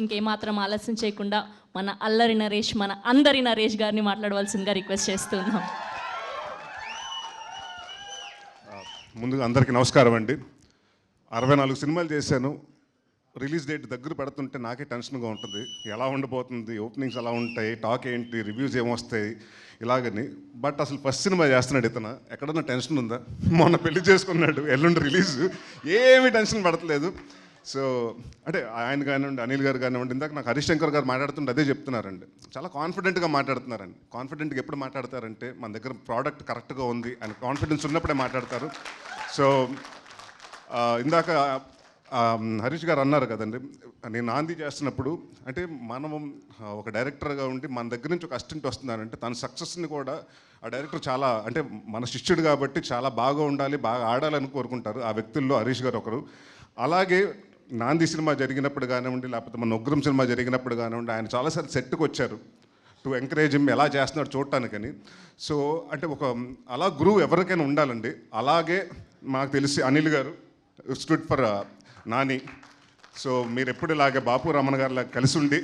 ఇంకేమాత్రం ఆలస్యం చేయకుండా మన అల్లరి నరేష్ మన అందరి నరేష్ గారిని మాట్లాడవలసిందిగా రిక్వెస్ట్ చేస్తున్నాం. ముందుగా అందరికీ నమస్కారం అండి. అరవై నాలుగు సినిమాలు చేశాను. రిలీజ్ డేట్ దగ్గర పెడుతుంటే నాకే టెన్షన్గా ఉంటుంది. ఎలా ఉండబోతుంది ఓపెనింగ్స్ ఎలా ఉంటాయి టాక్ ఏంటి రివ్యూస్ ఏమొస్తాయి ఇలాగని. బట్ అసలు ఫస్ట్ సినిమా చేస్తున్నాడు ఇతను. ఎక్కడన్నా టెన్షన్ ఉందా? మొన్న పెళ్ళి చేసుకున్నాడు ఎల్లుండి రిలీజ్. ఏమీ టెన్షన్ పడట్లేదు. సో అంటే ఆయన కానివ్వండి అనిల్ గారు కానివ్వండి ఇందాక నాకు హరీష్ శంకర్ గారు మాట్లాడుతుంటే అదే చెప్తున్నారండి. చాలా కాన్ఫిడెంట్గా మాట్లాడుతున్నారండి. కాన్ఫిడెంట్గా ఎప్పుడు మాట్లాడతారంటే మన దగ్గర ప్రోడక్ట్ కరెక్ట్గా ఉంది అని కాన్ఫిడెన్స్ ఉన్నప్పుడే మాట్లాడతారు. సో ఇందాక హరీష్ గారు అన్నారు కదండి నేను నాంది చేస్తున్నప్పుడు అంటే మనం ఒక డైరెక్టర్గా ఉండి మన దగ్గర నుంచి ఒక అసిస్టెంట్ వస్తున్నారంటే తన సక్సెస్ని కూడా ఆ డైరెక్టర్ చాలా అంటే మన శిష్యుడు కాబట్టి చాలా బాగా ఉండాలి బాగా ఆడాలని కోరుకుంటారు ఆ వ్యక్తుల్లో హరీష్ గారు ఒకరు. అలాగే నాంది సినిమా జరిగినప్పుడు కానివ్వండి లేకపోతే మన ఉగ్రం సినిమా జరిగినప్పుడు కానివ్వండి ఆయన చాలాసార్లు సెట్కి వచ్చారు టు ఎంకరేజ్ హిమ్ ఎలా చేస్తున్నాడు చూడటానికని. సో అంటే ఒక అలా గురువు ఎవరికైనా ఉండాలండి. అలాగే మాకు తెలిసి Anil garu stood for uh, Nani. So మీరు ఎప్పుడు ఇలాగే బాపు రమణ గారిలా కలిసి ఉండి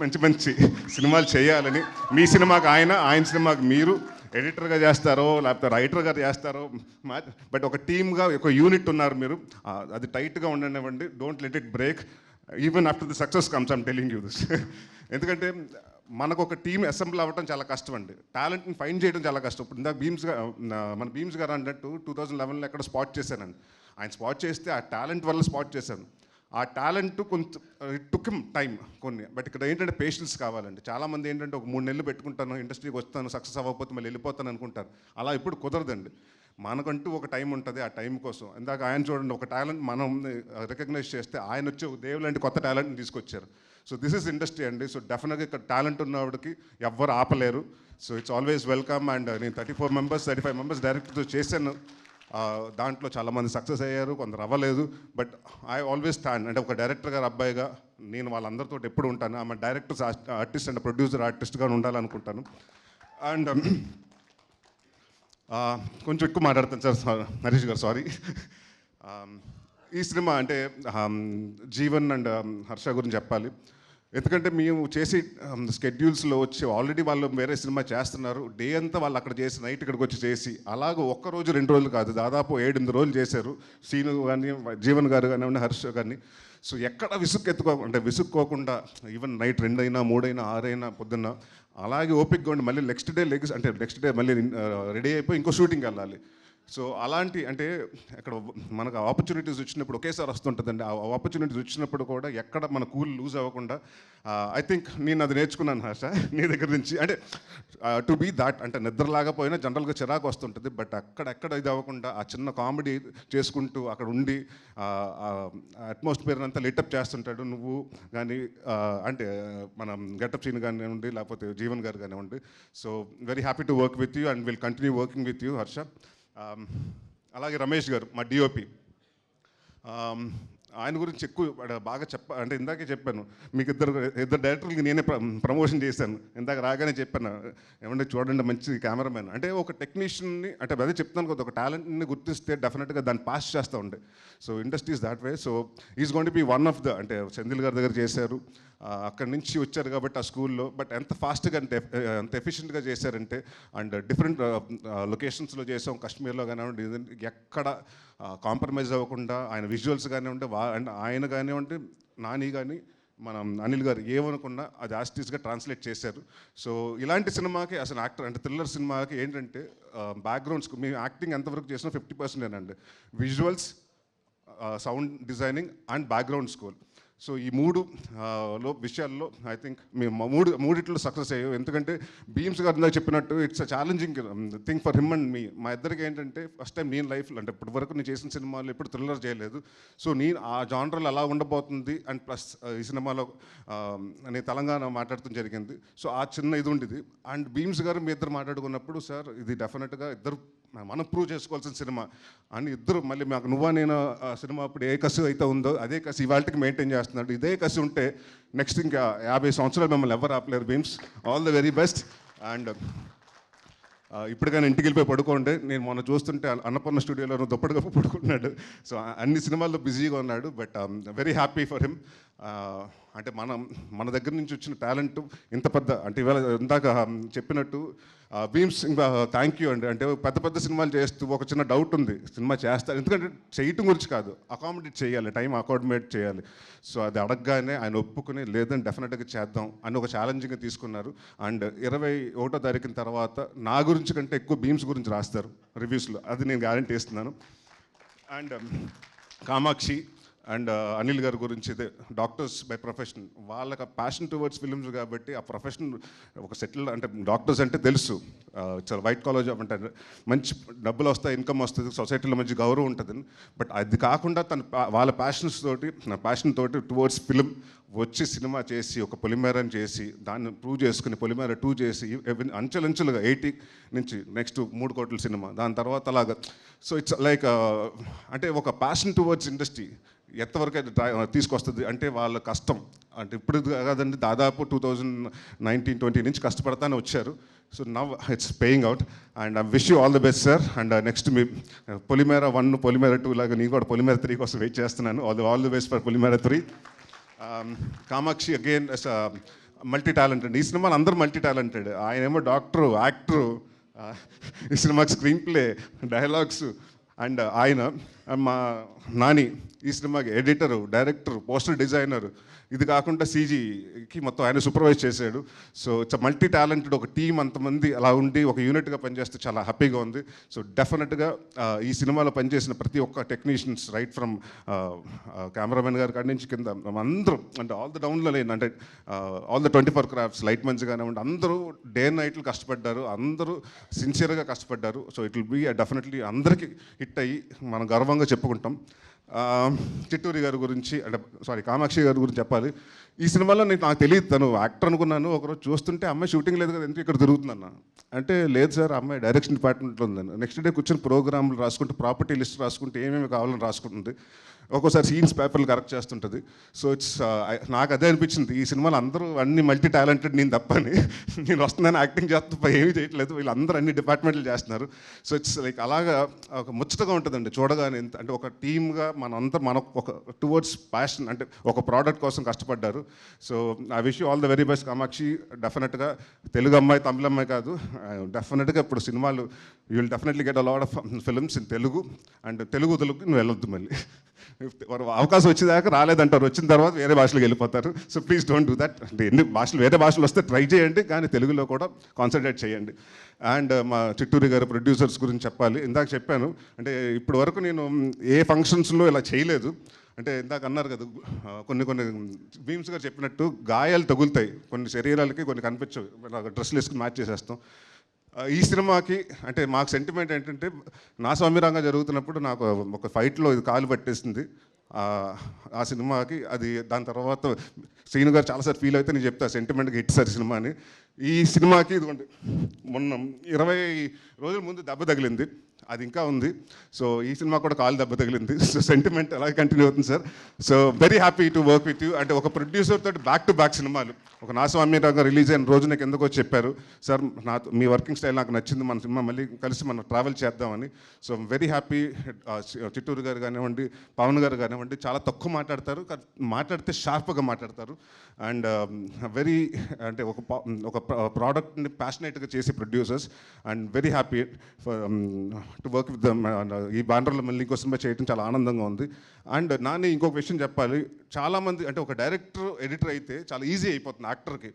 మంచి మంచి సినిమాలు చేయాలని మీ సినిమాకి ఆయన ఆయన సినిమాకి మీరు ఎడిటర్గా చేస్తారో లేకపోతే రైటర్గా చేస్తారో బట్ ఒక టీమ్గా ఒక యూనిట్ ఉన్నారు మీరు. అది టైట్గా ఉండనివ్వండి. Don't let it break even after the success comes I'm telling you this ఎందుకంటే మనకు ఒక టీం అసెంబ్లీ అవ్వడం చాలా కష్టం అండి టాలెంట్ని ఫైండ్ చేయడం చాలా కష్టం. ఇప్పుడు ఇందాక భీమ్స్ మన బీమ్స్ గారు అన్నట్టు టూ థౌజండ్ లెవెన్లో ఎక్కడ స్పాట్ చేశానండి ఆయన స్పాట్ చేస్తే ఆ టాలెంట్ వల్ల స్పాట్ చేశాను ఆ టాలెంట్ కొంచెం టుకిమ్ టైం కొన్ని. బట్ ఇక్కడ ఏంటంటే పేషెన్స్ కావాలండి. చాలామంది ఏంటంటే ఒక మూడు నెలలు పెట్టుకుంటాను ఇండస్ట్రీకి వస్తాను సక్సెస్ అవ్వకపోతే మళ్ళీ వెళ్ళిపోతాను అనుకుంటారు. అలా ఇప్పుడు కుదరదండి. మనకంటూ ఒక టైం ఉంటుంది ఆ టైం కోసం. ఇందాక ఆయన చూడండి ఒక టాలెంట్ మనం రికగ్నైజ్ చేస్తే ఆయన వచ్చి ఒక దేవులాంటి కొత్త టాలెంట్ని తీసుకొచ్చారు. సో దిస్ ఇస్ ఇండస్ట్రీ అండి. సో డెఫినెట్గా ఇక్కడ టాలెంట్ ఉన్నవాడికి ఎవ్వరు ఆపలేరు. So it's always welcome and నేను thirty four members thirty five members డైరెక్టర్తో చేశాను. దాంట్లో చాలామంది సక్సెస్ అయ్యారు కొందరు అవ్వలేదు. But I always stand. అంటే ఒక డైరెక్టర్ గారు అబ్బాయిగా నేను వాళ్ళందరితో ఎప్పుడు ఉంటాను. ఆమె డైరెక్టర్స్ ఆర్టిస్ట్ అండ్ ప్రొడ్యూసర్ ఆర్టిస్ట్గా ఉండాలనుకుంటాను. అండ్ కొంచెం ఎక్కువ మాట్లాడతాను సార్ సార్ నరేష్ గారు సారీ. ఈ సినిమా అంటే జీవన్ అండ్ హర్ష గురించి చెప్పాలి. ఎందుకంటే మేము చేసి స్కెడ్యూల్స్లో వచ్చి ఆల్రెడీ వాళ్ళు వేరే సినిమా చేస్తున్నారు. డే అంతా వాళ్ళు అక్కడ చేసి నైట్ ఇక్కడికి వచ్చి చేసి అలాగ ఒక్క రోజు రెండు రోజులు కాదు దాదాపు ఏడెనిమిది రోజులు చేశారు. సీను కానీ జీవన్ గారు కానివ్వండి హర్ష కానీ సో ఎక్కడ విసుక్కెత్తుకో అంటే విసుక్కోకుండా ఈవెన్ నైట్ రెండైనా మూడైనా ఆరైనా పొద్దున్న అలాగే ఓపిక్గా ఉండి మళ్ళీ నెక్స్ట్ డే లెగ్స్ అంటే నెక్స్ట్ డే మళ్ళీ రెడీ అయిపోయి ఇంకో షూటింగ్కి వెళ్ళాలి. సో అలాంటి అంటే అక్కడ మనకు ఆపర్చునిటీస్ వచ్చినప్పుడు ఒకేసారి వస్తుంటుందండి. ఆ ఆపర్చునిటీస్ వచ్చినప్పుడు కూడా ఎక్కడ మన కూల్ లూజ్ అవ్వకుండా ఐ థింక్ నేను అది నేర్చుకున్నాను హర్ష నీ దగ్గర నుంచి. అంటే టు బీ దాట్ అంటే నిద్రలాగపోయినా జనరల్గా చిరాకు వస్తుంటుంది బట్ అక్కడెక్కడ ఇది అవ్వకుండా ఆ చిన్న కామెడీ చేసుకుంటూ అక్కడ ఉండి అట్మాస్ఫియర్ అంతా లిటప్ చేస్తుంటాడు నువ్వు. కానీ అంటే మనం గెటప్ సీన్ కానివ్వండి లేకపోతే జీవన్ గారు కానివ్వండి. So very happy to work with you and will continue working with you Harsha Um, అలాగే రమేష్ గారు మా డిఓపి ఆయన గురించి ఎక్కువ బాగా చెప్ప అంటే ఇందాకే చెప్పాను మీకు ఇద్దరు ఇద్దరు డైరెక్టర్లకి నేనే ప్ర- ప్రమోషన్ చేశాను. ఇందాక రాగానే చెప్పాను ఏమంటే చూడండి మంచి కెమెరామెన్. అంటే ఒక టెక్నీషియన్ని అంటే అదే చెప్తాను కదా ఒక టాలెంట్ని గుర్తిస్తే డెఫినెట్గా దాన్ని పాస్ చేస్తూ ఉండే. So industries that way. So is gonna be one of the the అంటే చందిల్ గారి దగ్గర చేశారు. అక్కడి నుంచి వచ్చారు కాబట్టి ఆ స్కూల్లో. బట్ ఎంత ఫాస్ట్గా అంటే ఎంత ఎఫిషియెంట్గా చేశారంటే అండ్ డిఫరెంట్ లొకేషన్స్లో చేసాం. కాశ్మీర్లో కానివ్వండి ఎక్కడ కాంప్రమైజ్ అవ్వకుండా ఆయన విజువల్స్ కానివ్వండి అండ్ ఆయన కానివ్వండి నాని కానీ మనం అనిల్ గారు ఏమనుకున్నా అది ఆస్టిస్గా ట్రాన్స్లేట్ చేశారు. సో ఇలాంటి సినిమాకి అసలు యాక్టర్ అంటే థ్రిల్లర్ సినిమాకి ఏంటంటే బ్యాక్గ్రౌండ్స్ మేము యాక్టింగ్ ఎంతవరకు చేసినా ఫిఫ్టీ పర్సెంట్ అండి visuals sound designing and background score so ఈ మూడు లో విషయాల్లో ఐ థింక్ మేము మూడు మూడిట్లో సక్సెస్ అయ్యాం ఎందుకంటే బీమ్స్ గారు ఇందాక చెప్పినట్టు it's a challenging thing for him and మీ మా ఇద్దరికి ఏంటంటే ఫస్ట్ టైం నేను లైఫ్లో అంటే ఇప్పటి వరకు నేను చేసిన సినిమాలు ఎప్పుడు థ్రిల్లర్ చేయలేదు. సో నేను ఆ జానరల్ ఎలా ఉండబోతుంది అండ్ ప్లస్ ఈ సినిమాలో నేను తెలంగాణ మాట్లాడటం జరిగింది. సో ఆ చిన్న ఇది ఉండేది. అండ్ భీమ్స్ గారు మీ ఇద్దరు మాట్లాడుకున్నప్పుడు సార్ ఇది డెఫినెట్గా ఇద్దరు మనం ప్రూవ్ చేసుకోవాల్సిన సినిమా. అని ఇద్దరు మళ్ళీ మాకు నువ్వా నేను ఆ సినిమా అప్పుడు ఏ కసి అయితే ఉందో అదే కసి ఇవాళకి మెయింటైన్ చేస్తున్నాడు. ఇదే కసి ఉంటే నెక్స్ట్ ఇంకా యాభై సంవత్సరాలు మిమ్మల్ని ఎవరు ఆపలేరు Bheems all the very best and ఇప్పుడు కానీ ఇంటికి వెళ్ళిపోయి పడుకోండి. నేను మొన్న చూస్తుంటే అన్నపూర్ణ స్టూడియోలో దుప్పటి కప్పు పడుకున్నాడు సో అన్ని సినిమాల్లో బిజీగా ఉన్నాడు. But very happy for him అంటే మనం మన దగ్గర నుంచి వచ్చిన టాలెంట్ ఇంత పెద్ద అంటే ఇవాళ ఇందాక చెప్పినట్టు భీమ్స్ ఇంకా థ్యాంక్ యూ అండి. అంటే పెద్ద పెద్ద సినిమాలు చేస్తూ ఒక చిన్న డౌట్ ఉంది. సినిమా చేస్తారు. ఎందుకంటే చేయటం గురించి కాదు. అకామిడేట్ చేయాలి. టైం అకామిడేట్ చేయాలి. సో అది అడగగానే ఆయన ఒప్పుకుని లేదని డెఫినెట్గా చేద్దాం అని ఒక ఛాలెంజింగ్గా తీసుకున్నారు. అండ్ ఇరవై ఒకటో తారీఖున తర్వాత నా గురించి కంటే ఎక్కువ భీమ్స్ గురించి రాస్తారు. రివ్యూస్లో అది నేను గ్యారంటీ ఇస్తున్నాను. And um, Kamakshi and Anil గారి గురించి డాక్టర్స్ బై ప్రొఫెషన్. వాళ్ళకి ప్యాషన్ టువర్డ్స్ ఫిలిమ్స్ కాబట్టి ఆ ప్రొఫెషన్ ఒక సెటిల్ అంటే డాక్టర్స్ అంటే తెలుసు. చాలా వైట్ కాలేజ్ అంటే మంచి డబ్బులు వస్తాయి ఇన్కమ్ వస్తుంది సొసైటీలో మంచి గౌరవం ఉంటుంది. బట్ అది కాకుండా తన వాళ్ళ ప్యాషన్స్ తోటి నా ప్యాషన్ తోటి టువర్డ్స్ ఫిల్మ్ వచ్చి సినిమా చేసి ఒక పొలిమేరని చేసి దాన్ని ప్రూవ్ చేసుకుని పొలిమేర టూ చేసి అంచెలంచెలుగా ఎయిటీ నుంచి నెక్స్ట్ మూడు కోట్ల సినిమా దాని తర్వాత అలాగా. సో ఇట్స్ లైక్ అంటే ఒక ప్యాషన్ టువర్డ్స్ ఇండస్ట్రీ ఎంతవరకు అయితే తీసుకొస్తుంది అంటే వాళ్ళ కష్టం. అంటే ఇప్పుడు కాదండి దాదాపు టూ థౌజండ్ నైన్టీన్ ట్వంటీ నుంచి కష్టపడతానే వచ్చారు. So now it's paying out and I wish you all the best sir. And next me Polimera one Polimera two లాగా నేను కూడా పొలిమేర త్రీ కోసం వెయిట్ చేస్తున్నాను. All the all the best for Polimera three. Um, Kamakshi again multi talented ఈ సినిమాలో అందరూ multi talented ఆయనేమో doctor actor uh, ఈ సినిమాకి స్క్రీన్ ప్లే డైలాగ్స్ అండ్ ఆయన మా నాని ఈ సినిమాకి ఎడిటరు డైరెక్టర్ పోస్టర్ డిజైనర్. ఇది కాకుండా సీజీకి మొత్తం ఆయన సూపర్వైజ్ చేశాడు. సో ఇట్స్ మల్టీ టాలెంటెడ్ ఒక టీం అంతమంది అలా ఉండి ఒక యూనిట్గా పనిచేస్తే చాలా హ్యాపీగా ఉంది. సో డెఫినెట్గా ఈ సినిమాలో పనిచేసిన ప్రతి ఒక్క టెక్నీషియన్స్ రైట్ ఫ్రమ్ కెమెరామెన్ గారి కాడి నుంచి కింద అందరూ అంటే ఆల్ ద డౌన్లో లేని అంటే all the twenty four crafts light మంచి కానివ్వండి అందరూ డే నైట్లు కష్టపడ్డారు. అందరూ సిన్సియర్గా కష్టపడ్డారు. So it will be definitely అందరికీ హిట్ అయ్యి మనం గర్వంగా చెప్పుకుంటాం. చిట్టూరి గారి గురించి అంటే సారీ కామాక్షి గారి గురించి చెప్పాలి. ఈ సినిమాలో నేను నాకు తెలియదు తను యాక్టర్ అనుకున్నాను. ఒకరోజు చూస్తుంటే అమ్మాయి షూటింగ్ లేదు కదా ఎందుకు ఇక్కడ తిరుగుతుందన్న. అంటే లేదు సార్ అమ్మాయి డైరెక్షన్ డిపార్ట్మెంట్లో ఉందని నెక్స్ట్ డే కూర్చొని ప్రోగ్రాంలు రాసుకుంటూ ప్రాపర్టీ లిస్ట్ రాసుకుంటూ ఏమేమి కావాలని రాసుకుంటుంది. ఒక్కోసారి సీన్స్ పేపర్లు కరెక్ట్ చేస్తుంటుంది. సో ఇట్స్ నాకు అదే అనిపించింది. ఈ సినిమాలో అందరూ అన్ని మల్టీ టాలెంటెడ్ నేను తప్పని. నేను వస్తున్నాను యాక్టింగ్ చేస్తా ఏమీ చేయట్లేదు. వీళ్ళందరూ అన్ని డిపార్ట్మెంట్లు చేస్తున్నారు. సో ఇట్స్ లైక్ అలాగా ఒక ముచ్చటగా ఉంటుందండి చూడగానే. ఎంత అంటే ఒక టీమ్గా మనంతా మన ఒక టువర్డ్స్ ప్యాషన్ అంటే ఒక ప్రోడక్ట్ కోసం కష్టపడ్డారు. So I wish all the very best Kamakshi. డెఫినెట్గా తెలుగు అమ్మాయి తమిళ అమ్మాయి కాదు. డెఫినెట్గా ఇప్పుడు సినిమాలు you will definitely get a lot of films in Telugu. And Telugu Telugu నువ్వు వెళ్ళొద్దు మళ్ళీ. అవకాశం వచ్చేదాకా రాలేదంటారు. వచ్చిన తర్వాత వేరే భాషలకు వెళ్ళిపోతారు. So please don't do that అంటే ఎన్ని భాషలు వేరే భాషలు వస్తే ట్రై చేయండి కానీ తెలుగులో కూడా కాన్సన్ట్రేట్ చేయండి. అండ్ uh, మా చిట్టూరి గారు ప్రొడ్యూసర్స్ గురించి చెప్పాలి. ఇందాక చెప్పాను. అంటే ఇప్పటి వరకు నేను ఏ ఫంక్షన్స్లో ఇలా చేయలేదు. అంటే ఇందాక అన్నారు కదా కొన్ని కొన్ని భీమ్స్ గారు చెప్పినట్టు గాయాలు తగులుతాయి. కొన్ని శరీరాలకి కొన్ని కనిపించవు. డ్రెస్సులు వేసుకుని మ్యాచ్ చేసేస్తాం. ఈ సినిమాకి అంటే మాకు సెంటిమెంట్ ఏంటంటే నా స్వామిరంగా జరుగుతున్నప్పుడు నాకు ఒక ఫైట్లో ఇది కాలు పట్టేసింది. ఆ, సినిమాకి అది దాని తర్వాత శ్రీను గారు చాలాసార్లు ఫీల్ అయితే నేను చెప్తా సెంటిమెంట్గా హిట్ సార్ సినిమా అని. ఈ సినిమాకి ఇదిగోండి మొన్న ఇరవై రోజుల ముందు దెబ్బ తగిలింది. అది ఇంకా ఉంది. సో ఈ సినిమా కూడా కాలు దెబ్బ తగిలింది. సో సెంటిమెంట్ అలాగే కంటిన్యూ అవుతుంది sir so very happy to work with you అంటే ఒక ప్రొడ్యూసర్ తోటి బ్యాక్ టు బ్యాక్ సినిమాలు. ఒక నా స్వామిరాగా రిలీజ్ అయిన రోజు నాకు ఎందుకో చెప్పారు సార్ నా మీ వర్కింగ్ స్టైల్ నాకు నచ్చింది. మన సినిమా మళ్ళీ కలిసి మనం ట్రావెల్ చేద్దామని. సో వెరీ హ్యాపీ చిట్టూరు గారు కానివ్వండి పవన్ గారు కానివ్వండి చాలా తక్కువ మాట్లాడతారు. మాట్లాడితే షార్ప్గా మాట్లాడతారు. అండ్ వెరీ um, అంటే ఒక ఒక ప్రోడక్ట్ని ప్యాషనేట్గా చేసే producers and very happy to work with ఈ బ్యానర్లో మళ్ళీ ఇంకో సినిమా చేయడం చాలా ఆనందంగా ఉంది. అండ్ నాని ఇంకొక విషయం చెప్పాలి. చాలామంది అంటే ఒక డైరెక్టర్ ఎడిటర్ అయితే చాలా ఈజీ అయిపోతుంది యాక్టర్కి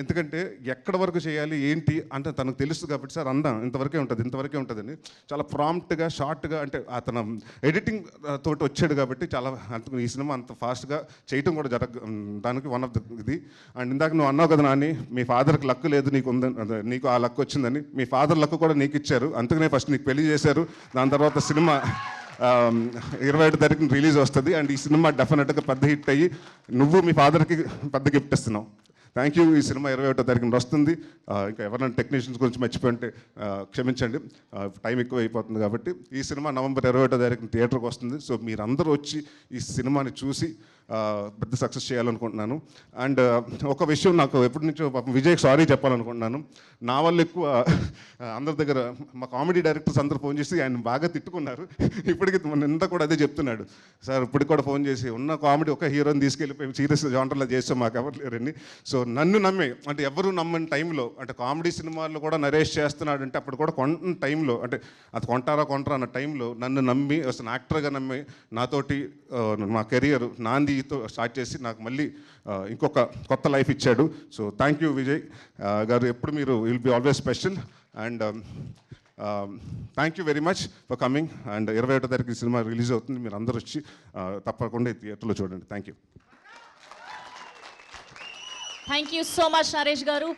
ఎందుకంటే ఎక్కడ వరకు చేయాలి ఏంటి అంటే తనకు తెలుసు కాబట్టి సార్ అందాం ఇంతవరకే ఉంటుంది ఇంతవరకే ఉంటుందని చాలా ప్రాంప్ట్గా షార్ట్గా అంటే అతను ఎడిటింగ్ తోటి వచ్చాడు కాబట్టి చాలా అంత ఈ సినిమా అంత ఫాస్ట్గా చేయటం కూడా జరగ దానికి వన్ ఆఫ్ ద ఇది. అండ్ ఇందాక నువ్వు అన్నావు కదా నాని మీ ఫాదర్కి లక్ లేదు నీకు ఉందని నీకు ఆ లక్ వచ్చిందని. మీ ఫాదర్ లక్ కూడా నీకు ఇచ్చారు అందుకనే ఫస్ట్ నీకు పెళ్ళి చేశారు. దాని తర్వాత సినిమా ఇరవై ఏడు తారీఖున రిలీజ్ వస్తుంది. అండ్ ఈ సినిమా డెఫినెట్గా పెద్ద హిట్ అయ్యి నువ్వు మీ ఫాదర్కి పెద్ద గిఫ్ట్ ఇస్తున్నావు. థ్యాంక్ యూ ఈ సినిమా ఇరవై ఒకటో తారీఖున వస్తుంది. ఇంకా ఎవరైనా టెక్నీషియన్స్ గురించి మర్చిపోయింటే క్షమించండి. టైం ఎక్కువ అయిపోతుంది కాబట్టి ఈ సినిమా నవంబర్ ఇరవై ఒకటో తారీఖున థియేటర్కి వస్తుంది. సో మీరందరూ వచ్చి ఈ సినిమాని చూసి పెద్ద సక్సెస్ చేయాలనుకుంటున్నాను. అండ్ ఒక విషయం నాకు ఎప్పటి నుంచో పాపం విజయ్కి సారీ చెప్పాలనుకుంటున్నాను. నా వల్ల ఎక్కువ అందరి దగ్గర మా కామెడీ డైరెక్టర్స్ అందరు ఫోన్ చేసి ఆయన బాగా తిట్టుకున్నారు. ఇప్పటికి మన ఇంత కూడా అదే చెప్తున్నాడు. సార్ ఇప్పటికి కూడా ఫోన్ చేసి ఉన్న కామెడీ ఒక హీరోని తీసుకెళ్ళిపోయి సీరియస్ జాంటర్లో చేస్తాం మాకు ఎవరు లేరండి సో నన్ను నమ్మి అంటే ఎవరు నమ్మని టైంలో అంటే కామెడీ సినిమాల్లో కూడా నరేష్ చేస్తున్నాడు అంటే అప్పుడు కూడా కొన్న టైంలో అంటే అది కొంటారా కొంటారా అన్న టైంలో నన్ను నమ్మి అసలు యాక్టర్గా నమ్మి నాతోటి మా కెరియర్ నాందితో స్టార్ట్ చేసి నాకు మళ్ళీ ఇంకొక కొత్త లైఫ్ ఇచ్చాడు. So thank you Vijay garu ఎప్పుడు మీరు will be always special and thank you very much for coming and ఇరవై ఒకటో తారీఖు సినిమా రిలీజ్ అవుతుంది. మీరు అందరూ వచ్చి తప్పకుండా ఈ థియేటర్లో చూడండి. Thank you thank you so much Naresh garu.